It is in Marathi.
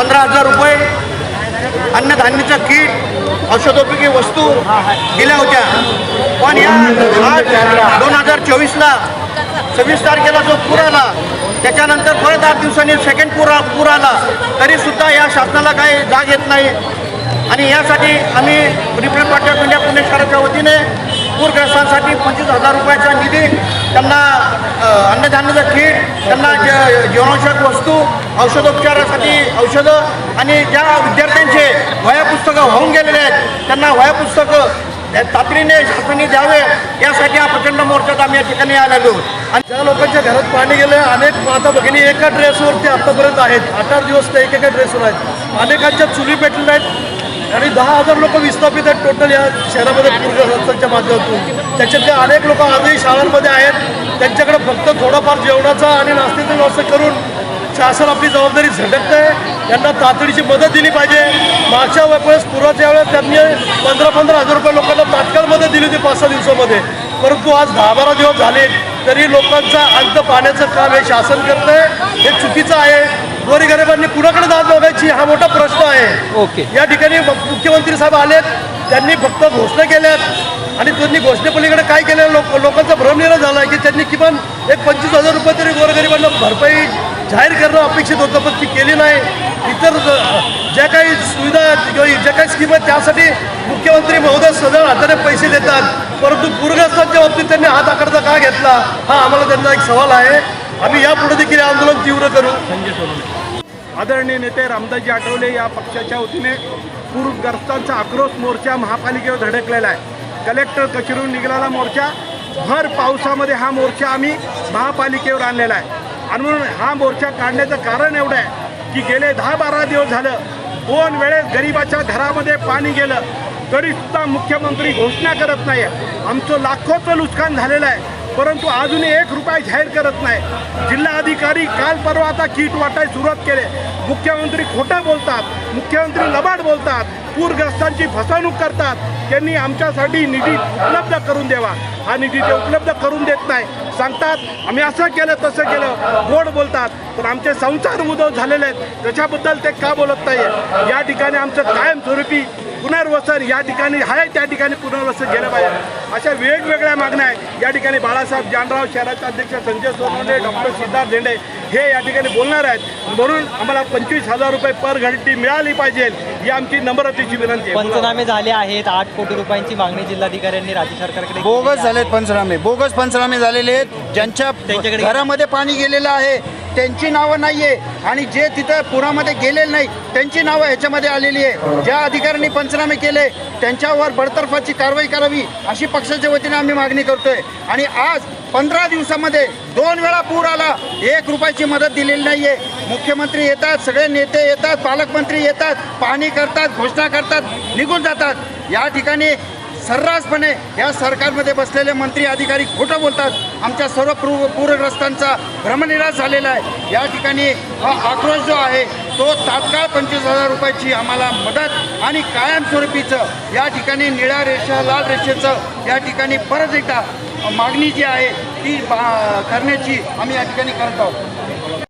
पंधरा हजार रुपये अन्नधान्याचं किट औषधोपयोगी वस्तू दिल्या होत्या. पण या आज दोन हजार चोवीसला सव्वीस तारखेला जो पूर आला त्याच्यानंतर परत आठ दिवसांनी सेकंड पूर आ- पूर आला. तरीसुद्धा या शासनाला काही जाग येत नाही. आणि यासाठी आम्ही रिप्रेट पाट्या इंडिया पुणे शहराच्या वतीने पूरग्रस्तांसाठी पंचवीस हजार रुपयाचा निधी त्यांना अन्नधान्याचं किट त्यांना ज जीवनावश्यक वस्तू औषधोपचारासाठी औषधं आणि ज्या विद्यार्थ्यांचे वह्या पुस्तकं होऊन गेलेले आहेत त्यांना वह्या पुस्तकं तातडीने शासनाने द्यावे यासाठी हा प्रचंड मोर्चात आम्ही या ठिकाणी आलेलो आणि ज्या लोकांच्या घरात पाणी गेले अनेक माता भगिनी एका ड्रेसवरती आतापर्यंत आहेत. आठ आठ दिवस ते एकेका ड्रेसवर आहेत. अनेकांच्या चुली पेटलेल्या आहेत. आणि दहा हजार लोक विस्थापित आहेत टोटल या शहरामध्ये पूरग्रस्तांच्या माध्यमातून. त्याच्यातले अनेक लोक आजही शाळांमध्ये आहेत. त्यांच्याकडे फक्त थोडाफार जेवणाचा आणि नाश्त्याचा व्यवस्था करून शासन आपली जबाबदारी झटकत आहे त्यांना तातडीची मदत दिली पाहिजे. मागच्या वेळेस पुराच्या वेळेस त्यांनी पंधरा पंधरा हजार रुपये लोकांना तात्काळ मदत दिली होती पाच सहा दिवसामध्ये. परंतु आज दहा बारा दिवस झाले तरी लोकांचा अंत पाण्याचं काम हे शासन करत आहे हे चुकीचं आहे. गोरगरिबांनी दाद बघायची हा मोठा प्रश्न आहे. ओके. या ठिकाणी मुख्यमंत्री साहेब आलेत त्यांनी फक्त घोषणा केल्यात आणि त्यांनी घोषणेपलीकडे काय केलं लोक लोकांचा भ्रमनिरा झाला की त्यांनी किमान एक पंचवीस हजार रुपये तरी गोरगरिबांना भरपाई जाहीर करणं अपेक्षित होतं पण ती केली नाही. इतर ज- ज्या काही सुविधा किंवा ज्या काही स्कीम आहेत त्यासाठी मुख्यमंत्री महोदय सदळ हाताने पैसे देतात. परंतु पूरग्रस्तांच्या बाबतीत त्यांनी हात आकडता का घेतला हा आम्हाला त्यांचा एक सवाल आहे. आम्ही यापुढे देखील आंदोलन तीव्र करू. आदरणीय नेते रामदासजी आठवले या पक्षाच्या वतीने पूरग्रस्तांचा आक्रोश मोर्चा महापालिकेवर धडकलेला आहे. कलेक्टर कचरून निघालेला मोर्चा भर पावसामध्ये हा मोर्चा आम्ही महापालिकेवर आणलेला आहे. आणि म्हणून हा मोर्चा काढण्याचं कारण एवढं आहे की गेले दहा बारा दिवस झालं दोन वेळेस गरिबाच्या घरामध्ये पाणी गेलं. तरीसुद्धा मुख्यमंत्री घोषणा करत नाही आमचं लाखोचं नुकसान झालेलं आहे. परंतु अजूनही एक रुपया जाहीर करत नाही. जिल्हाधिकारी काल परवा आता किट वाटाय सुरुवात केले. मुख्यमंत्री खोटं बोलतात मुख्यमंत्री लबाड बोलतात पूरग्रस्तांची फसवणूक करतात. त्यांनी आमच्यासाठी निधी उपलब्ध करून द्यावा. हा निधी ते उपलब्ध करून देत नाही. सांगतात आम्ही असं केलं तसं केलं. गोड बोलतात पण आमचे संसार मुदव झालेले आहेत. त्याच्याबद्दल ते का बोलत नाही या ठिकाणी आमचं कायमस्वरूपी पुनर्वसन या ठिकाणी आहे त्या ठिकाणी पुनर्वसन गेलं पाहिजे. अशा वेगवेगळ्या मागण्या आहेत. या ठिकाणी बाळासाहेब जानराव शहराचे अध्यक्ष संजय सोनवणे डॉक्टर सिद्धार्थ झेंडे हे या ठिकाणी बोलणार आहेत. म्हणून आम्हाला पंचवीस हजार रुपये पर घंटी मिळाली पाहिजे ही आमची नम्रतेची विनंती आहे. पंचनामे झाले आहेत. आठ कोटी रुपयांची मागणी जिल्हाधिकाऱ्यांनी राज्य सरकारकडे बोगस. झालेत पंचनामे. बोगस पंचनामे झालेले आहेत. ज्यांच्या त्यांच्याकडे- घरामध्ये पाणी गेलेलं आहे त्यांची नावं नाही आहे आणि जे तिथं पुरामध्ये गेलेले नाही त्यांची नावं ह्याच्यामध्ये आलेली आहे. ज्या अधिकाऱ्यांनी पंचनामे केले त्यांच्यावर बडतर्फाची कारवाई करावी अशी पक्षाच्या वतीने आम्ही मागणी करतोय. आणि आज पंधरा दिवसामध्ये दोन वेळा पूर आला. एक रुपयाची मदत दिलेली नाही आहे मुख्यमंत्री येतात सगळे नेते येतात पालकमंत्री येतात पाणी करतात घोषणा करतात निघून जातात. या ठिकाणी सर्रासपणे या सरकारमध्ये बसलेले मंत्री अधिकारी खोटं बोलतात. आमच्या सर्व पूर पूरग्रस्तांचा भ्रमनिराश झालेला आहे. या ठिकाणी हा आक्रोश जो आहे तो तात्काळ पंचवीस हजार रुपयाची आम्हाला मदत आणि कायमस्वरूपीचं या ठिकाणी निळ्या रेषा लाल रेषेचं या ठिकाणी परत एकदा मागणी जी आहे ती बा- करण्याची आम्ही या ठिकाणी करत आहोत.